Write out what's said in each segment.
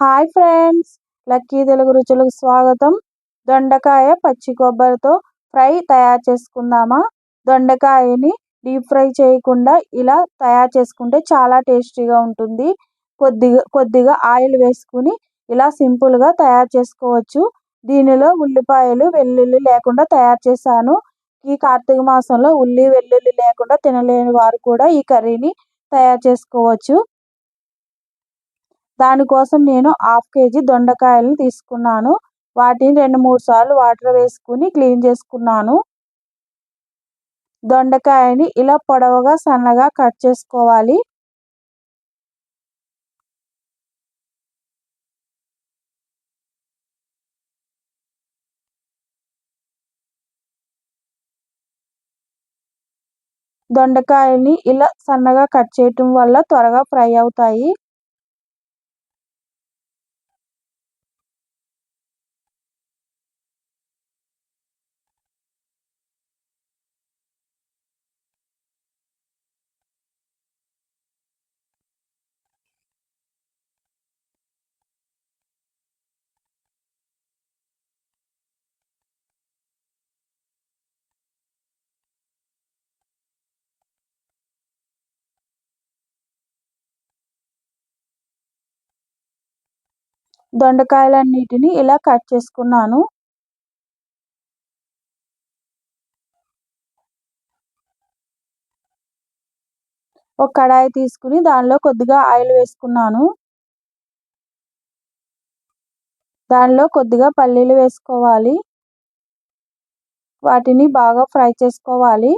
Hi friends lucky Telugu రుచులకు స్వాగతం. దొండకాయ పచ్చి కొబ్బరితో ఫ్రై తయారు చేసుకుందామా? దొండకాయని డీప్ ఫ్రై చేయకుండా ఇలా తయారు చేసుకుంటే చాలా టేస్టీగా ఉంటుంది. కొద్దిగా కొద్దిగా ఆయిల్ వేసుకుని ఇలా సింపుల్గా తయారు చేసుకోవచ్చు. దీనిలో ఉల్లిపాయలు వెల్లుల్లి లేకుండా తయారు చేశాను. ఈ కార్తీక మాసంలో ఉల్లి వెల్లుల్లి లేకుండా తినలేని వారు కూడా ఈ కర్రీని తయారు చేసుకోవచ్చు. దానికోసం నేను హాఫ్ కేజీ దొండకాయలను తీసుకున్నాను. వాటిని రెండు మూడు సార్లు వాటర్ వేసుకుని క్లీన్ చేసుకున్నాను. దొండకాయని ఇలా పొడవుగా సన్నగా కట్ చేసుకోవాలి. దొండకాయని ఇలా సన్నగా కట్ చేయటం వల్ల త్వరగా ఫ్రై అవుతాయి. దొండకాయలన్నిటిని ఇలా కట్ చేసుకున్నాను. ఒక కడాయి తీసుకుని దానిలో కొద్దిగా ఆయిల్ వేసుకున్నాను. దానిలో కొద్దిగా పల్లీలు వేసుకోవాలి. వాటిని బాగా ఫ్రై చేసుకోవాలి.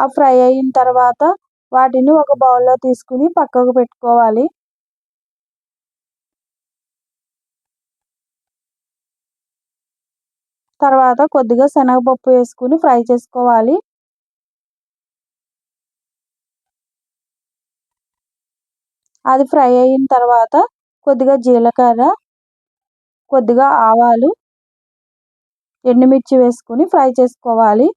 ఆ ఫ్రై అయిన తర్వాత వాటిని ఒక బౌల్లో తీసుకుని పక్కకు పెట్టుకోవాలి. తర్వాత కొద్దిగా శనగపప్పు వేసుకుని ఫ్రై చేసుకోవాలి. అది ఫ్రై అయిన తర్వాత కొద్దిగా జీలకర్ర కొద్దిగా ఆవాలు ఎండుమిర్చి వేసుకుని ఫ్రై చేసుకోవాలి.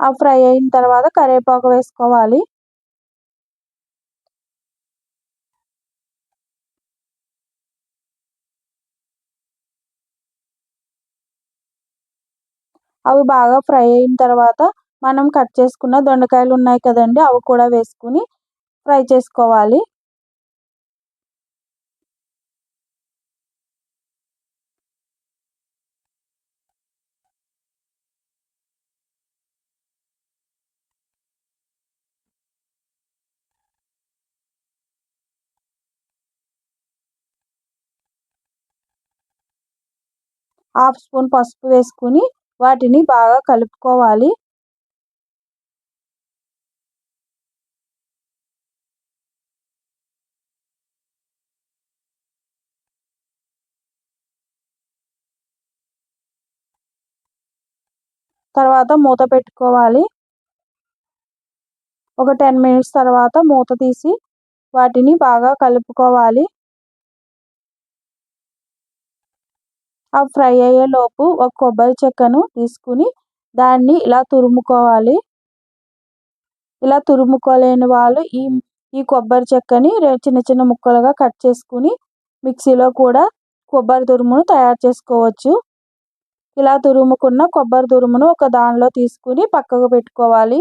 ఆ ఫ్రై అయిన తర్వాత కరివేపాకు వేసుకోవాలి. అవి బాగా ఫ్రై అయిన తర్వాత మనం కట్ చేసుకున్న దొండకాయలు ఉన్నాయి కదండి అవి కూడా వేసుకుని ఫ్రై చేసుకోవాలి. హాఫ్ స్పూన్ పసుపు వేసుకుని వాటిని బాగా కలుపుకోవాలి. తర్వాత మూత పెట్టుకోవాలి. ఒక టెన్ మినిట్స్ తర్వాత మూత తీసి వాటిని బాగా కలుపుకోవాలి. ఆ ఫ్రై అయ్యేలోపు ఒక కొబ్బరి చెక్కను తీసుకుని దాన్ని ఇలా తురుముకోవాలి. ఇలా తురుముకోలేని వాళ్ళు ఈ ఈ కొబ్బరి చెక్కని చిన్న చిన్న ముక్కలుగా కట్ చేసుకుని మిక్సీలో కూడా కొబ్బరి తురుమును తయారు చేసుకోవచ్చు. ఇలా తురుముకున్న కొబ్బరి తురుమును ఒక దానిలో తీసుకుని పక్కకు పెట్టుకోవాలి.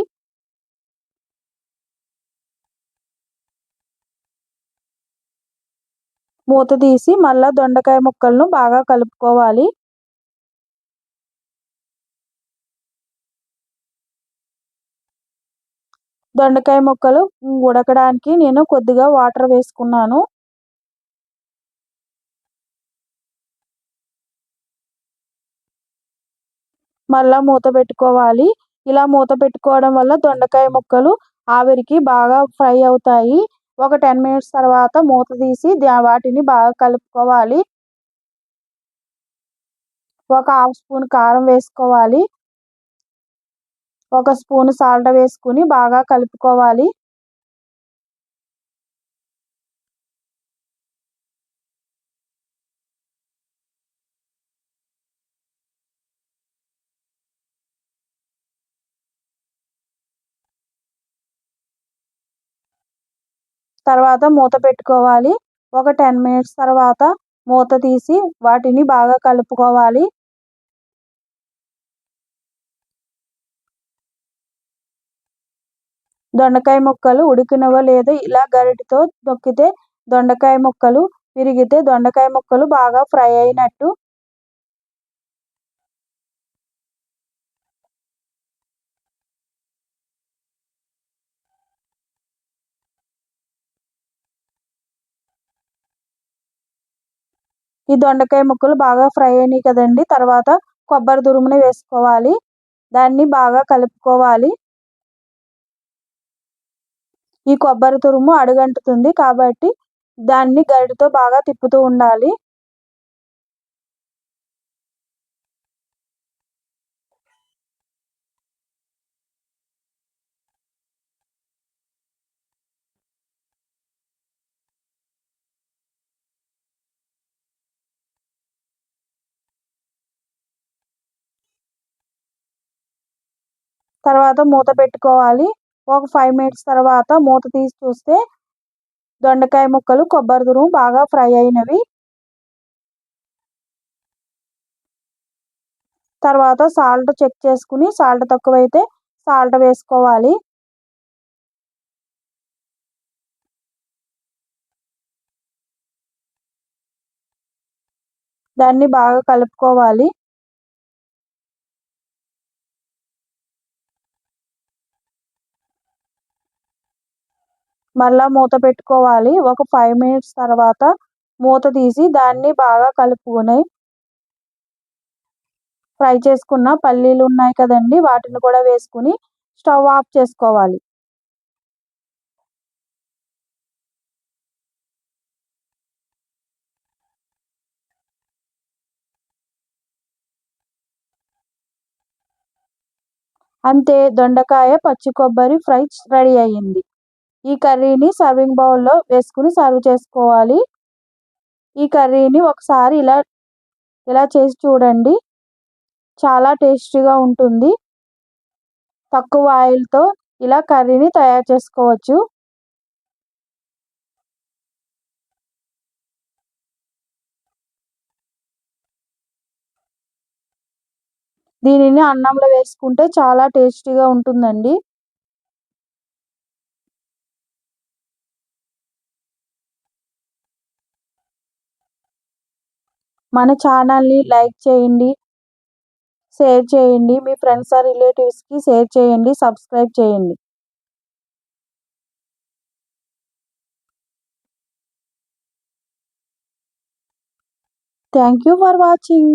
మూత తీసి మళ్ళీ దొండకాయ ముక్కలను బాగా కలుపుకోవాలి. దొండకాయ ముక్కలు ఉడకడానికి నేను కొద్దిగా వాటర్ వేసుకున్నాను. మళ్ళా మూత పెట్టుకోవాలి. ఇలా మూత పెట్టుకోవడం వల్ల దొండకాయ ముక్కలు ఆవిరికి బాగా ఫ్రై అవుతాయి. ఒక టెన్ మినిట్స్ తర్వాత మూత తీసి వాటిని బాగా కలుపుకోవాలి. ఒక హాఫ్ స్పూన్ కారం వేసుకోవాలి. ఒక స్పూన్ సాల్ట్ వేసుకుని బాగా కలుపుకోవాలి. తర్వాత మూత పెట్టుకోవాలి. ఒక టెన్ మినిట్స్ తర్వాత మూత తీసి వాటిని బాగా కలుపుకోవాలి. దొండకాయ ముక్కలు ఉడికినవో లేదో ఇలా గరిటతో నొక్కితే దొండకాయ ముక్కలు విరిగితే దొండకాయ ముక్కలు బాగా ఫ్రై అయినట్టు ఈ దొండకాయ ముక్కలు బాగా ఫ్రై అయినాయి కదండి. తర్వాత కొబ్బరి తురుముని వేసుకోవాలి. దాన్ని బాగా కలుపుకోవాలి. ఈ కొబ్బరి తురుము అడుగంటుతుంది కాబట్టి దాన్ని గరిటతో బాగా తిప్పుతూ ఉండాలి. తర్వాత మూత పెట్టుకోవాలి. ఒక ఫైవ్ మినిట్స్ తర్వాత మూత తీసి చూస్తే దొండకాయ ముక్కలు కొబ్బరి తురుము బాగా ఫ్రై అయినవి. తర్వాత సాల్ట్ చెక్ చేసుకుని సాల్ట్ తక్కువైతే సాల్ట్ వేసుకోవాలి. దాన్ని బాగా కలుపుకోవాలి. మళ్ళా మూత పెట్టుకోవాలి. ఒక ఫైవ్ మినిట్స్ తర్వాత మూత తీసి దాన్ని బాగా కలుపుకొని ఫ్రై చేసుకున్న పల్లీలు ఉన్నాయి కదండి వాటిని కూడా వేసుకుని స్టవ్ ఆఫ్ చేసుకోవాలి. అంతే దొండకాయ పచ్చి కొబ్బరి ఫ్రై రెడీ అయ్యింది. ఈ కర్రీని సర్వింగ్ బౌల్లో వేసుకుని సర్వ్ చేసుకోవాలి. ఈ కర్రీని ఒకసారి ఇలా ఇలా చేసి చూడండి. చాలా టేస్టీగా ఉంటుంది. తక్కువ ఆయిల్తో ఇలా కర్రీని తయారు చేసుకోవచ్చు. దీనిని అన్నంలో వేసుకుంటే చాలా టేస్టీగా ఉంటుందండి. మన ఛానల్ని లైక్ చేయండి షేర్ చేయండి మీ ఫ్రెండ్స్ ఆర్ రిలేటివ్స్కి షేర్ చేయండి సబ్స్క్రైబ్ చేయండి. Thank you for watching.